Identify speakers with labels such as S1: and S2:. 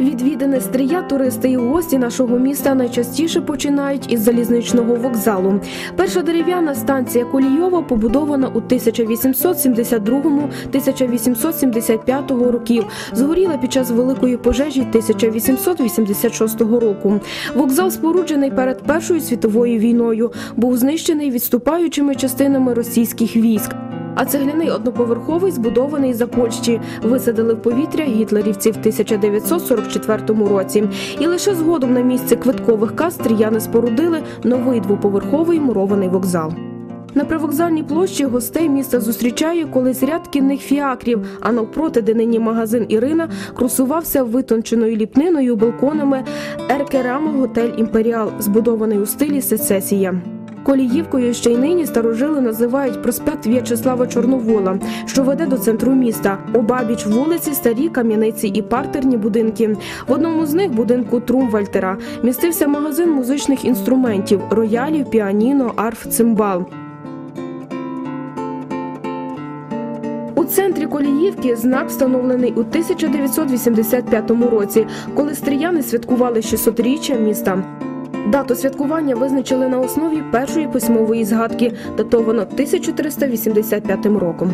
S1: Відвідини стрия туристи і гості нашого міста найчастіше починають із залізничного вокзалу. Перша дерев'яна станція Колійова побудована у 1872-1875 років. Згоріла під час великої пожежі 1886 року. Вокзал споруджений перед Першою світовою війною. Був знищений відступаючими частинами російських військ. А цегляний одноповерховий збудований за Польщі. Висадили в повітря гітлерівці в 1944 році. І лише згодом на місці квиткових кас тріяни спорудили новий двоповерховий мурований вокзал. На привокзальній площі гостей міста зустрічає колись ряд кінних фіакрів, а навпроти, де нині магазин Ірина, красувався витонченою ліпниною балконами Еркерама Готель Імперіал, збудований у стилі сецесія. Коліївкою ще й нині старожили називають проспект В'ячеслава Чорновола, що веде до центру міста. Обабіч вулиці старі кам'яниці і партерні будинки. В одному з них будинку Трумвальтера містився магазин музичних інструментів роялів, піаніно, арф, цимбал. У центрі Коліївки знак встановлений у 1985 році, коли стріяни святкували 600-річчя міста. Дату святкування визначили на основі першої письмової згадки, датовано 1385 роком.